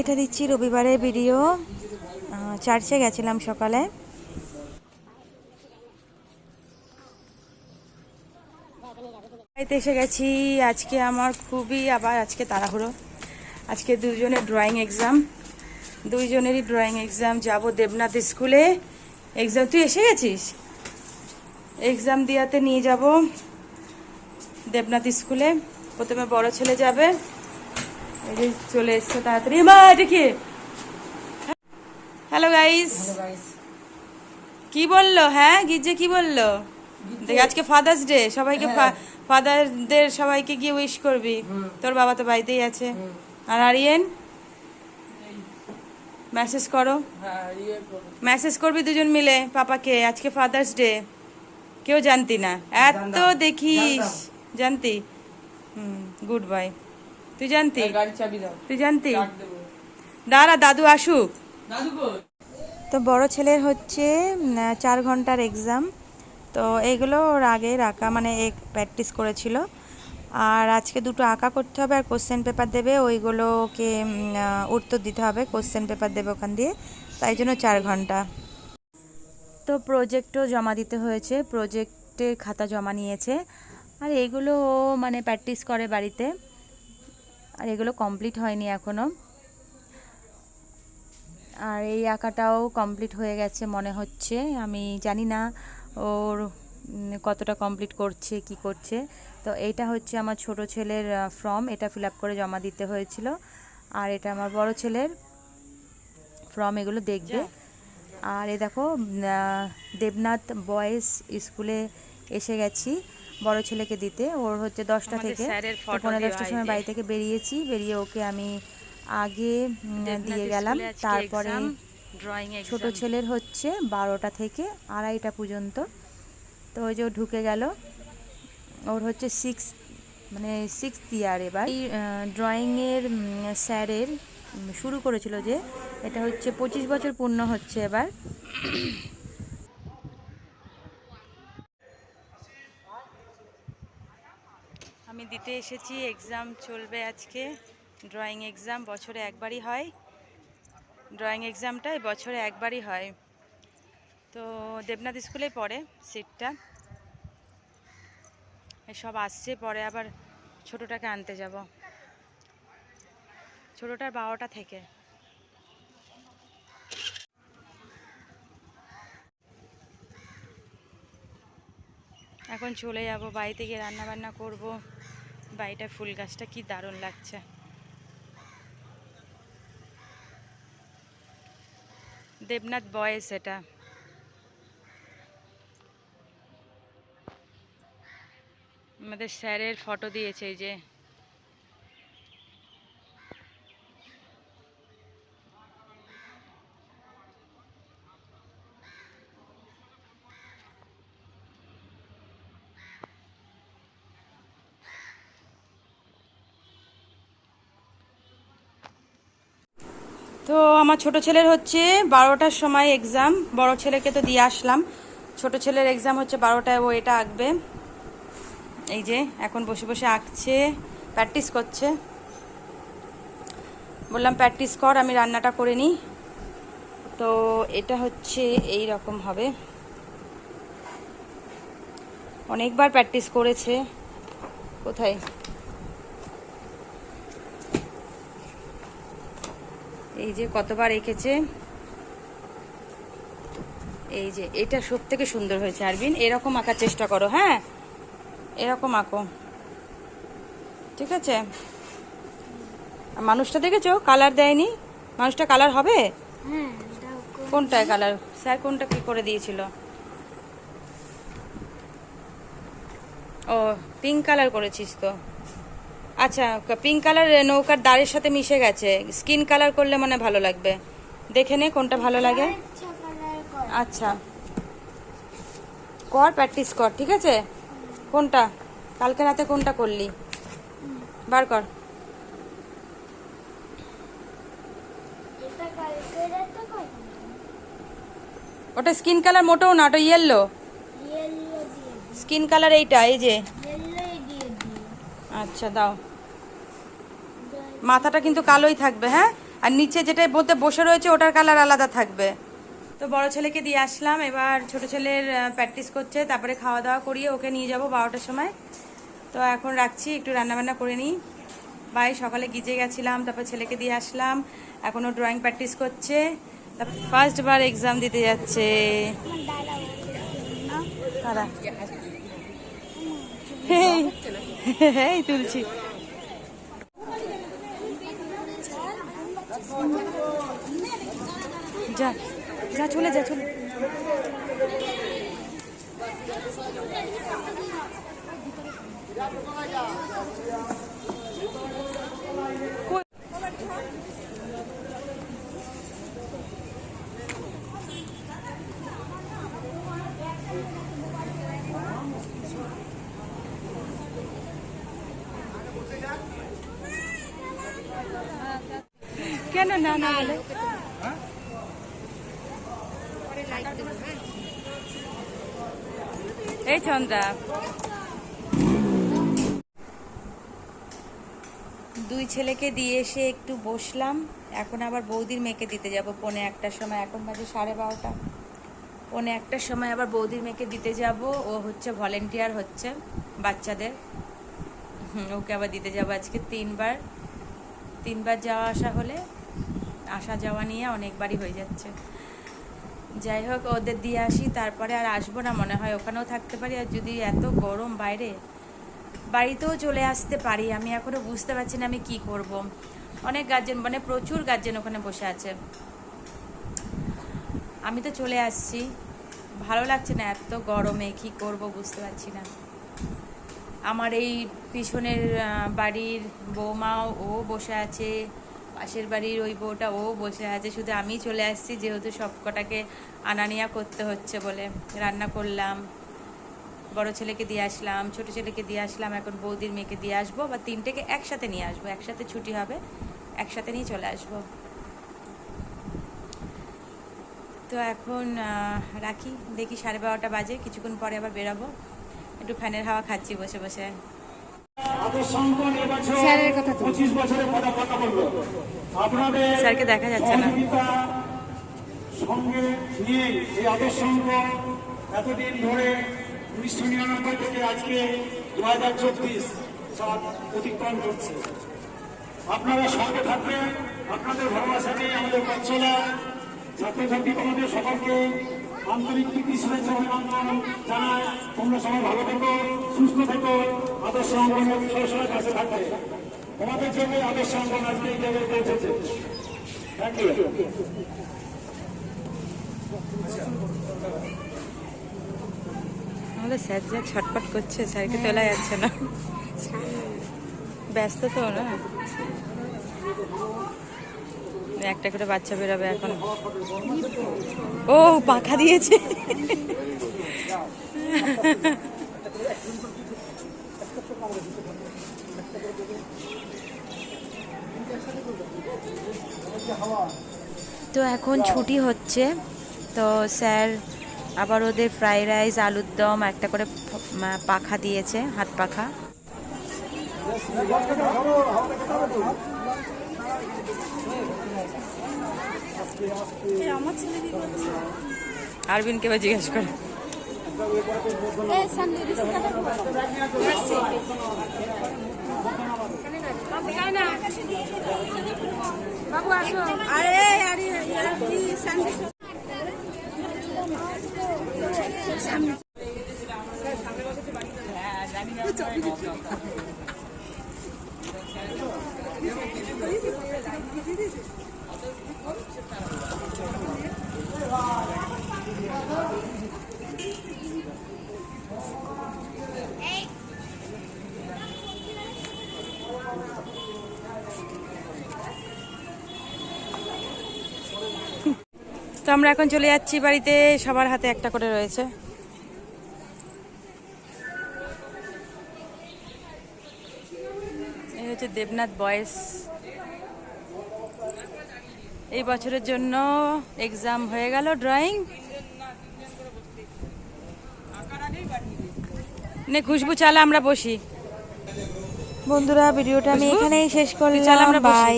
এটা দিচ্ছি রবিবারের ভিডিও। চার্চে গেছিলাম সকালে। বাড়িতে এসে গেছি। আজকে আমার খুবই আবার আজকে তাড়াহুড়ো। আজকে দুজনের ড্রয়িং এক্সাম দুইজনেরই ড্রয়িং এক্সাম যাব দেবনাথ স্কুলে। এক্সাম তুই এসে গেছিস? এক্সাম দিয়াতে নিয়ে যাব দেবনাথ স্কুলে। প্রথমে বড় ছেলে যাবে। এই চলে এসছে তাড়াতাড়ি। মা এটা কি? হ্যালো গাইস কি বলল? হ্যাঁ গির্জে কি বলল? আজকে ফাদার্স ডে সবাইকে ফাদারদের সবাইকে গিয়ে উইশ করবি। তোর বাবা তো বাড়িতেই আছে। আর আরিয়েন? মেসেজ করো। মেসেজ করবি দুজন মিলে পাপাকে? আজকে ফাদার্স ডে কেউ জানতি না। এত দেখিস। জানতি? হুম গুড বাই তুই জানতি? গাড়ি চাবি দাও। তুই জানতি? দাঁড়া দাদু আসুক। তো বড় ছেলের হচ্ছে চার ঘণ্টার এক্সাম তো এগুলো ওর আগে রাখা মানে এক প্র্যাকটিস করেছিল। আর আজকে দুটো আঁকা করতে হবে আর কোশ্চেন পেপার দেবে। ওইগুলোকে উত্তর দিতে হবে কোশ্চেন পেপার দেবে ওখান দিয়ে। তাই জন্য চার ঘণ্টা। তো প্রজেক্টও জমা দিতে হয়েছে প্রজেক্টের খাতা জমা নিয়েছে। আর এগুলো মানে প্র্যাকটিস করে বাড়িতে। আর এগুলো কমপ্লিট হয়নি এখনও আর এই আঁকাটাও কমপ্লিট হয়ে গেছে মনে হচ্ছে। আমি জানি না ওর কতটা কমপ্লিট করছে, কি করছে। তো এইটা হচ্ছে আমার ছোট ছেলের ফর্ম, এটা ফিল করে জমা দিতে হয়েছিল। আর এটা আমার বড় ছেলের ফর্ম, এগুলো দেখবে। আর এ দেখো দেবনাথ বয়েজ স্কুলে এসে গেছি। বড় ছেলেকে দিতে। ওর হচ্ছে দশটা থেকে। পনেরো দশটার সময় বাড়ি থেকে বেরিয়েছি। বেরিয়ে ওকে আমি আগে দিয়ে গেলাম। তারপরে ছোট ছেলের হচ্ছে বারোটা থেকে আড়াইটা পর্যন্ত। তো ওই যে ও ঢুকে গেল। ওর হচ্ছে সিক্স মানে সিক্স ইয়ার এবার। এই ড্রয়িংয়ের স্যারের শুরু করেছিল যে এটা হচ্ছে পঁচিশ বছর পূর্ণ হচ্ছে এবার। দিতে এসেছি এক্সাম চলবে আজকে। ড্রয়িং এক্সাম বছরে একবারই হয়। ড্রয়িং এক্সামটা এই বছরে একবারই হয়। তো দেবনাথ স্কুলেই পড়ে সিটটা সব আসছে, পরে আবার ছোটোটাকে আনতে যাব। ছোটোটার বারোটা থেকে। এখন চলে যাব, বাড়িতে গিয়ে রান্না বান্না করব। বাড়িটা ফুল গাছটা কি দারুণ লাগছে। দেবনাথ বয়েস এটা। আমাদের স্যারের ফটো দিয়েছে যে। তো আমার ছোট ছেলের হচ্ছে বারোটার সময় এক্সাম বড় ছেলেকে তো দিয়ে আসলাম। ছোট ছেলের এক্সাম হচ্ছে বারোটায় ও এটা আঁকবে। এই যে, এখন বসে বসে আঁকছে প্র্যাকটিস করছে। বললাম প্র্যাকটিস কর, আমি রান্নাটা করে নিই। তো এটা হচ্ছে এই রকম হবে। অনেকবার প্র্যাকটিস করেছে। কোথায়? এই যে কতবার এঁকেছে? এই যে এটা সব থেকে সুন্দর হয়েছে আরবিন। এরকম আঁকার চেষ্টা করো হ্যাঁ? এরকম আঁকো। ঠিক আছে? মানুষটা দেখেছ? কালার দেয়নি? মানুষটা কালার হবে? কোনটায় কালার? স্যার কোনটা কি করে দিয়েছিল? ও পিঙ্ক কালার করেছিস তো। আচ্ছা পিঙ্ক কালার নৌকার দাঁড়ের সাথে মিশে গেছে। স্কিন কালার করলে মনে ভালো লাগবে। দেখে নে কোনটা ভালো লাগে। আচ্ছা। কর প্র্যাকটিস কর ঠিক আছে? কোনটা? কালকে রাতে কোনটা করলি? বার কর। ওটা স্কিন কালার মোটেও না ওটা ইয়েলো স্কিন কালার এইটা এই যে। আচ্ছা দাও। মাথাটা কিন্তু কালোই থাকবে হ্যাঁ? আর নিচে যেটা মধ্যে বসে রয়েছে ওটার কালার আলাদা থাকবে। তো বড় ছেলেকে দিয়ে আসলাম এবার ছোট ছেলের প্র্যাকটিস করছে তারপরে খাওয়া দাওয়া করিয়ে ওকে নিয়ে যাব বারোটার সময়। তো এখন রাখছি একটু রান্নাবান্না করে নিই। বাই সকালে গিজে গেছিলাম তারপর ছেলেকে দিয়ে আসলাম। এখনও ড্রয়িং প্র্যাকটিস করছে। ফার্স্ট বার এক্সাম দিতে যাচ্ছে। কারা হেই তুলছি। যা যা চলে যা চলে। কেন না না এই চন্দ্রা দুই ছেলেকে দিয়ে এসে একটু বসলাম। এখন আবার বৌদির মেয়েকে দিতে যাব। পনে একটার সময়, এখন বাজে সাড়ে বারোটা। পনে একটার সময় আবার বৌদির মেয়েকে দিতে যাব। ও হচ্ছে ভলেন্টিয়ার হচ্ছে বাচ্চাদের। ওকে আবার দিতে যাব আজকে তিনবার। তিনবার যাওয়া আসা হলে আসা যাওয়া নিয়ে অনেকবারই হয়ে যাচ্ছে। যাই হোক, ওদের দিয়ে আসি, তারপরে আর আসব না মনে হয়। ওখানেও থাকতে পারি, আর যদি এত গরম বাইরে, বাড়িতেও চলে আসতে পারি। আমি এখনও বুঝতে পারছি না আমি কি করব। অনেক গার্জেন মানে প্রচুর গার্জেন ওখানে বসে আছে। আমি তো চলে আসছি। ভালো লাগছে না এত গরমে, কি করব বুঝতে পারছি না। আমার এই পিছনের বাড়ির বৌমাও, ও বসে আছে। পাশের বাড়ির ওই বউটা ও বসে আছে। শুধু আমি চলে আসছি যেহেতু সব কটাকে আনানিয়া করতে হচ্ছে বলে। রান্না করলাম বড় ছেলেকে দিয়ে আসলাম ছোট ছেলেকে দিয়ে আসলাম এখন বৌদির মেয়েকে দিয়ে আসব বা তিনটেকে একসাথে নিয়ে আসব। একসাথে ছুটি হবে একসাথে নিয়ে চলে আসব। তো এখন রাখি দেখি সাড়ে বারোটা বাজে কিছুক্ষণ পরে আবার বেরাবো। একটু ফ্যানের হাওয়া খাচ্ছি বসে বসে। স্যারের কথা পঁচিশ বছরে করল আপনাদের স্যারকে দেখা যাচ্ছে না। সঙ্গে নিয়ে এই আদর্শ এতদিন ধরে উনিশশো নিরানব্বই থেকে আজকে দু হাজার চব্বিশ সাল অতিক্রম করছে। আপনারা সঙ্গে থাকবেন আপনাদের ভালোবাসা নিয়ে আমাদের পথ চলা। ছাত্রছাত্রী তোমাদের সকলকে আন্তরিক প্রীতি শুভেচ্ছা অভিনন্দন জানায় তোমরা সবাই ভালো থেকো সুস্থ থেকো। আদর্শ অঙ্গন সবসময় কাছে থাকবে। তোমাদের জন্য আদর্শ অঙ্গন আজকে এই জায়গায় পৌঁছেছে। আমাদের স্যার যা ছটপট করছে, স্যারকে তোলা যাচ্ছে না। ব্যস্ত তো না। একটা করে বাচ্চা বেরোবে এখন। ও, পাখা দিয়েছে। তো এখন ছুটি হচ্ছে তো স্যার আবার ওদের ফ্রাইড রাইস আলুর দম একটা করে পাখা দিয়েছে হাত পাখা। আরবিনকে এবার জিজ্ঞেস করে। বাবু আসো। আরে আরে সামনে। তো আমরা এখন চলে যাচ্ছি বাড়িতে সবার হাতে একটা করে রয়েছে। এই হচ্ছে দেবনাথ বয়েস। এই বছরের জন্য এক্সাম হয়ে গেল ড্রয়িং নে খুশবু চালা আমরা বসি। বন্ধুরা ভিডিওটা আমি এখানেই শেষ চল আমরা করলাম বাই